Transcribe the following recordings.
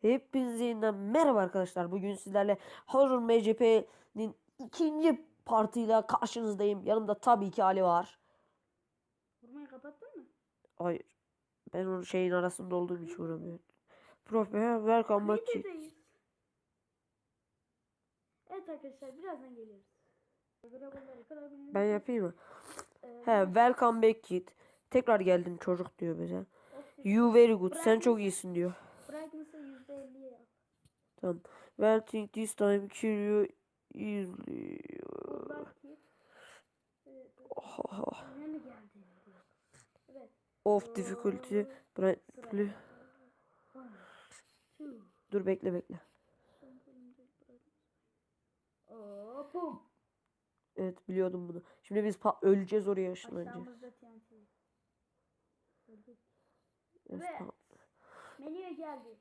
Hepinize yeniden merhaba arkadaşlar. Bugün sizlerle Horror MCP'nin ikinci partıyla karşınızdayım. Yanımda tabii ki Ali var. Vurmayı kapattın mı? Hayır. Ben onun şeyin arasında olduğum için vuramıyorum. Prof. Welcome Videodayız. Evet arkadaşlar birazdan geliyoruz. Ben yapayım mı? Ee, He, welcome back kid. Tekrar geldin çocuk diyor bize. You very good. Sen çok iyisin diyor. Brightness'ı %50'ye yap. Tamam. Well think this time kill you easily. E, Oh. Of difficulty. Brightly. Dur bekle bekle. Evet biliyordum bunu. Şimdi biz öleceğiz oraya ışınlanacağız. Evet, Evet. tamam. Menüye geldi.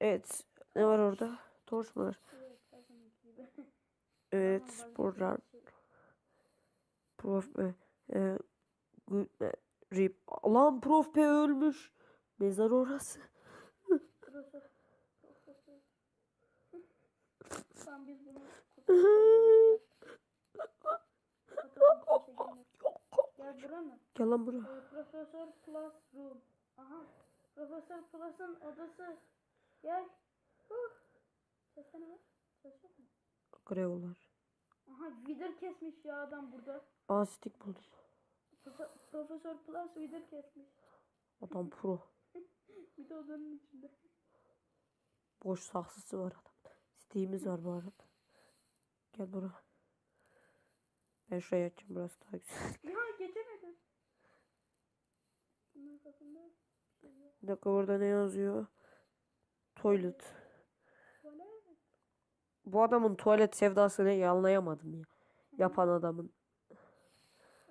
Evet. Ne var orada? Torç mu var? Evet, Sporlar. şey- Prof. E, e, e, rip. Lan Prof P ölmüş. Mezar orası. Biz bunu. Gel bura mı? Gel lan buraya. Ee, Profesör Plus Room. Aha. Profesör Plus'ın odası. Gel. Huh. Sesler ne var? Ses yok mu? Grev var. Aha vidir kesmiş ya adam burada. Aa stick buldum. Profe- Profesör Plus vidir kesmiş. Adam pro. Bir de odanın içinde. Boş saksısı var adam. Steam'imiz var bu arada. Gel buraya. Ben şuraya açacağım burası daha güzel. Ya geçemedim. Bunun kafasında bir dakika orada ne yazıyor? Toilet. Bu adamın tuvalet sevdasını anlayamadım ya. Yapan adamın.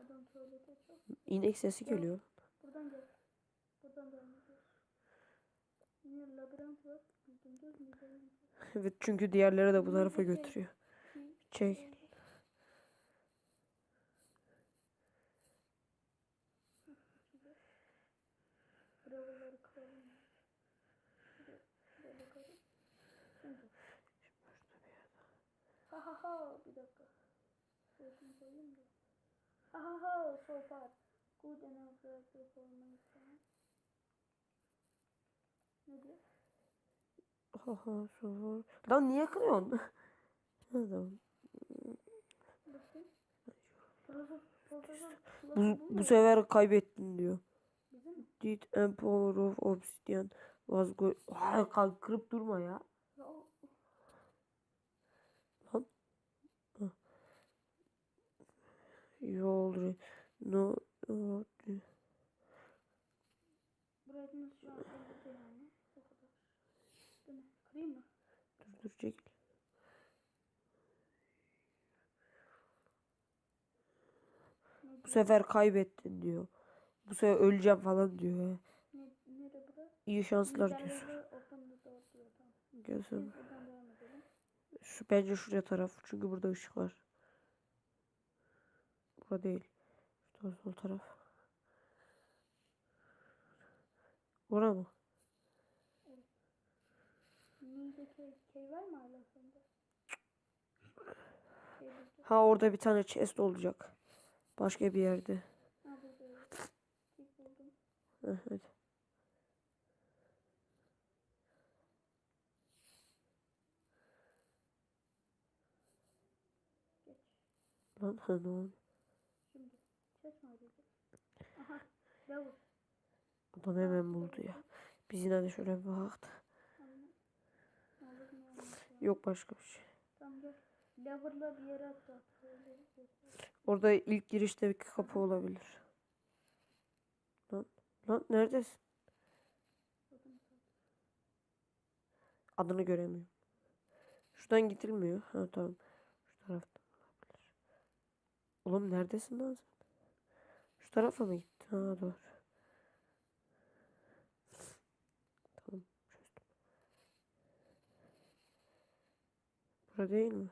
Adam tuvalete çok. İnek sesi geliyor. Buradan gel. Buradan devam ediyoruz. Yine labirent var. Dümdüz mü gidelim? Evet çünkü diğerleri de bu tarafa götürüyor. Çek. Kıralım. Şuraya- bakalım. Şimdi. Ha ha ha bir dakika. Şurasını koyayım da. Ha ha ha so far. Good enough performance. Ne diyor? Haha sonra. Lan niye kırıyorsun? Profesör, profesör. Bu, bu sefer kaybettin diyor. Did and power of obsidian was good. Ay kalk kırıp durma ya. Lan. Know what to- Brightness şu an 50'de yani. O kadar. Değil mi? Kırayım mı? Dur dur çekil. Bu sefer kaybettin diyor. Bu sefer öleceğim falan diyor. Ne, nere bura? İyi şanslar diyorsun. Edelim. Şu bence şuraya taraf. Çünkü burada ışık var. Burada değil. Şu sol taraf. Bura mı? Var mı hala sende? Ha orada bir tane chest olacak. Başka bir yerde. Ha burada evet. Key buldum. Heh, hadi. Geç. Lan ha ne oldu? Şimdi. Ses mi arayacağız? Aha. Level. Adam hemen buldu ya. Biz yine de şöyle bir baktık. Yok başka bir şey. Tamam gel. Lever'la bir yere atla. Göster. Orada ilk girişte bir kapı olabilir. Lan, neredesin? Adını göremiyorum. Şuradan gidilmiyor. Ha tamam. Şu taraftan olabilir. Oğlum neredesin lan sen? Şu tarafa mı gittin? Ha doğru. Tamam çözdüm. Bura değil mi?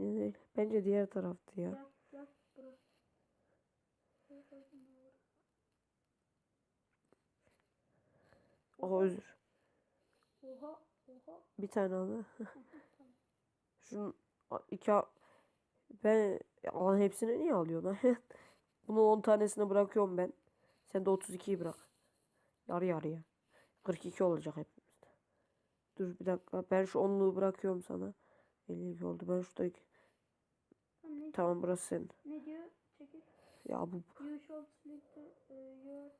Ee, bence diğer taraftı ya. Oha özür. Oha oha. Bir tane aldı. Şunun iki ben alan hepsini niye alıyorsun? Bunu 10 tanesini bırakıyorum ben. Sen de 32'yi bırak. Yarı yarıya. 42 olacak hepimizde. Dur bir dakika. Ben şu 10'luğu bırakıyorum sana. 52 oldu. Ben şuradaki. Tamam ne, Tamam burası senin. ne diyor? Çekil. Ya bu You should select uh, your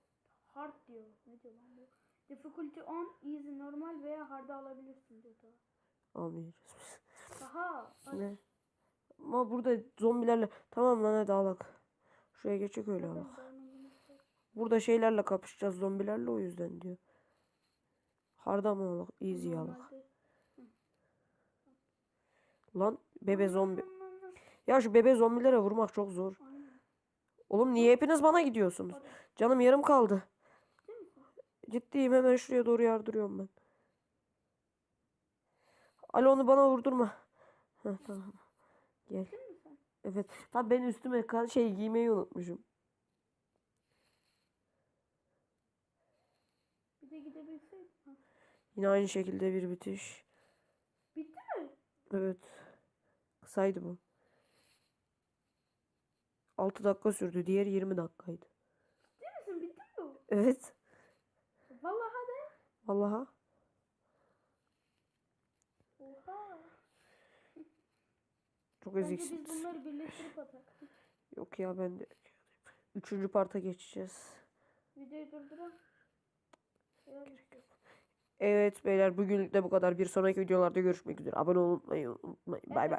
hard diyor. Ne diyor lan bu? Difficulty on easy normal veya hard'a alabilirsin diyor daha. almayacağız biz. Aha. aç. Ne? Ama burada zombilerle tamam lan hadi alak. Şuraya geçecek öyle alak. Burada şeylerle kapışacağız zombilerle o yüzden diyor. Harda mı alak? Easy alak. Lan bebe zombi. Ya şu bebe zombilere vurmak çok zor. Oğlum niye hepiniz bana gidiyorsunuz? Canım yarım kaldı. Ciddiyim hemen şuraya doğru yardırıyorum ben. Alo onu bana vurdurma. Heh, tamam. Gel. Evet. Tabii ben üstüme şey giymeyi unutmuşum. Bir de gidebilseydim. Yine aynı şekilde bir bitiş. Bitti mi? Evet. Kısaydı bu. 6 dakika sürdü. Diğer 20 dakikaydı. Ciddi misin? Bitti mi bu? Evet. Vallahi de. Vallaha. Oha. Çok Bence biz eziksiniz. bunları birleştirip atak. Yok ya ben de. Üçüncü parta geçeceğiz. Videoyu durduralım. Gerek yok. Evet beyler bugünlük de bu kadar. Bir sonraki videolarda görüşmek üzere. Abone olmayı unutmayın. Bay bay.